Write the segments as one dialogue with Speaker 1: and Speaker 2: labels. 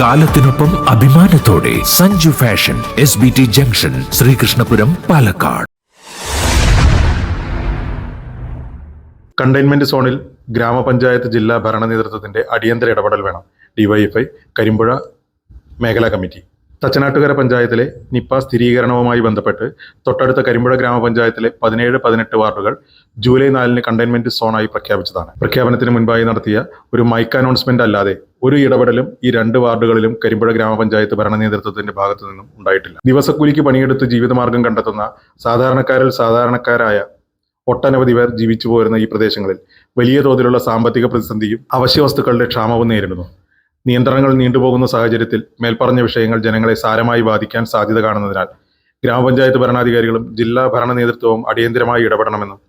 Speaker 1: കാലത്തിനൊപ്പം അഭിമാനത്തോടെ Sanju fashion S B T junction Sreekrishnapuram Palakkad.
Speaker 2: Containment സോണിൽ ഗ്രാമപഞ്ചായത്ത് ജില്ലാ ഭരണ നേതൃത്വത്തിന്റെ അടിയന്തര ഇടപെടൽ വേണം. ഡിവൈഎഫ്ഐ കരിമ്പുഴ മേഖലാ കമ്മിറ്റി. തച്ചനാട്ടുകര പഞ്ചായത്തിലെ നിപ്പ സ്ഥിരീകരണവുമായി ബന്ധപ്പെട്ട് തൊട്ടടുത്ത കരിമ്പുഴ ഗ്രാമപഞ്ചായത്തിലെ പതിനേഴ് പതിനെട്ട് വാർഡുകൾ ജൂലൈ നാലിന് കണ്ടെയ്ൻമെന്റ് സോണായി പ്രഖ്യാപിച്ചതാണ്. പ്രഖ്യാപനത്തിന് മുൻപായി നടത്തിയ ഒരു മൈക്ക് അനൗൺസ്മെന്റ് അല്ലാതെ ഒരു ഇടപെടലും ഈ രണ്ട് വാർഡുകളിലും കരിമ്പുഴ ഗ്രാമപഞ്ചായത്ത് ഭരണ നേതൃത്വത്തിന്റെ ഭാഗത്തു നിന്നും ഉണ്ടായിട്ടില്ല. ദിവസക്കൂലിക്ക് പണിയെടുത്ത് ജീവിതമാർഗം കണ്ടെത്തുന്ന സാധാരണക്കാരിൽ സാധാരണക്കാരായ ഒട്ടനവധി പേർ ജീവിച്ചു പോരുന്ന ഈ പ്രദേശങ്ങളിൽ വലിയ തോതിലുള്ള സാമ്പത്തിക പ്രതിസന്ധിയും അവശ്യ വസ്തുക്കളുടെ ക്ഷാമവും നേരിടുന്നു. നിയന്ത്രണങ്ങൾ നീണ്ടുപോകുന്ന സാഹചര്യത്തിൽ മേൽപ്പറഞ്ഞ വിഷയങ്ങൾ ജനങ്ങളെ സാരമായി ബാധിക്കാൻ സാധ്യത കാണുന്നതിനാൽ ഗ്രാമപഞ്ചായത്ത് ഭരണാധികാരികളും ജില്ലാ ഭരണ നേതൃത്വവും അടിയന്തരമായി ഇടപെടണമെന്നും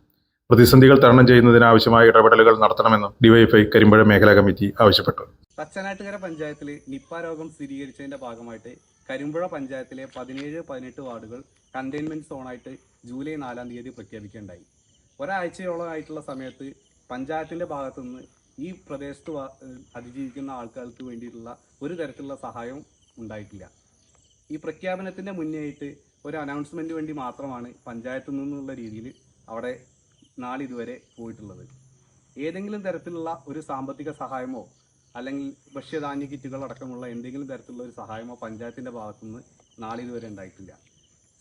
Speaker 2: പ്രതിസന്ധികൾ തരണം ചെയ്യുന്നതിന് ആവശ്യമായ ഇടപെടലുകൾ നടത്തണമെന്നും ഡിവൈഎഫ്ഐ കരിമ്പഴ മേഖലാ കമ്മിറ്റി ആവശ്യപ്പെട്ടു.
Speaker 3: തച്ചനാട്ടുകര പഞ്ചായത്തിൽ നിപ്പ രോഗം സ്ഥിരീകരിച്ചതിന്റെ ഭാഗമായിട്ട് കരിമ്പുഴ പഞ്ചായത്തിലെ പതിനേഴ് പതിനെട്ട് വാർഡുകൾ കണ്ടെയ്ൻമെന്റ് സോണായിട്ട് ജൂലൈ നാലാം തീയതി പ്രഖ്യാപിക്കുകയുണ്ടായി. ഒരാഴ്ചയോളമായിട്ടുള്ള സമയത്ത് പഞ്ചായത്തിന്റെ ഭാഗത്തു നിന്ന് ഈ പ്രദേശത്ത് അതിജീവിക്കുന്ന ആൾക്കാർക്ക് വേണ്ടിയിട്ടുള്ള ഒരു തരത്തിലുള്ള സഹായവും ഉണ്ടായിട്ടില്ല. ഈ പ്രഖ്യാപനത്തിന്റെ മുന്നേയായിട്ട് ഒരു അനൗൺസ്മെന്റ് വേണ്ടി മാത്രമാണ് പഞ്ചായത്തിൽ നിന്നുള്ള രീതിയിൽ അവിടെ നാളിതുവരെ പോയിട്ടുള്ളത്. ഏതെങ്കിലും തരത്തിലുള്ള ഒരു സാമ്പത്തിക സഹായമോ അല്ലെങ്കിൽ ഭക്ഷ്യധാന്യ കിറ്റുകൾ അടക്കമുള്ള എന്തെങ്കിലും തരത്തിലുള്ള ഒരു സഹായമോ പഞ്ചായത്തിന്റെ ഭാഗത്തുനിന്ന് നാളിതുവരെ ഉണ്ടായിട്ടില്ല.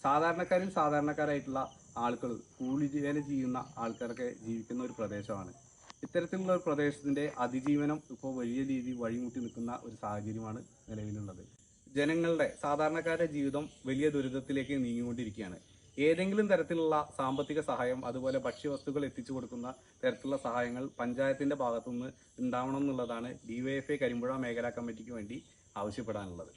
Speaker 3: സാധാരണക്കാരിൽ സാധാരണക്കാരായിട്ടുള്ള ആളുകൾ കൂലി വേല ചെയ്യുന്ന ആൾക്കാരൊക്കെ ജീവിക്കുന്ന ഒരു പ്രദേശമാണ്. ഇത്തരത്തിലുള്ള ഒരു പ്രദേശത്തിന്റെ അതിജീവനം ഇപ്പോൾ വലിയ രീതിയിൽ വഴിമുട്ടി നിൽക്കുന്ന ഒരു സാഹചര്യമാണ് നിലവിലുള്ളത്. ജനങ്ങളുടെ സാധാരണക്കാരുടെ ജീവിതം വലിയ ദുരിതത്തിലേക്ക് നീങ്ങിക്കൊണ്ടിരിക്കുകയാണ്. ഏതെങ്കിലും തരത്തിലുള്ള സാമ്പത്തിക സഹായം അതുപോലെ ഭക്ഷ്യവസ്തുക്കൾ എത്തിച്ചു കൊടുക്കുന്ന തരത്തിലുള്ള സഹായങ്ങൾ പഞ്ചായത്തിന്റെ ഭാഗത്തുനിന്ന് ഉണ്ടാവണം എന്നുള്ളതാണ് ഡിവൈഎഫ്ഐ കരിമ്പുഴ മേഖലാ കമ്മിറ്റിക്ക് വേണ്ടി ആവശ്യപ്പെടാനുള്ളത്.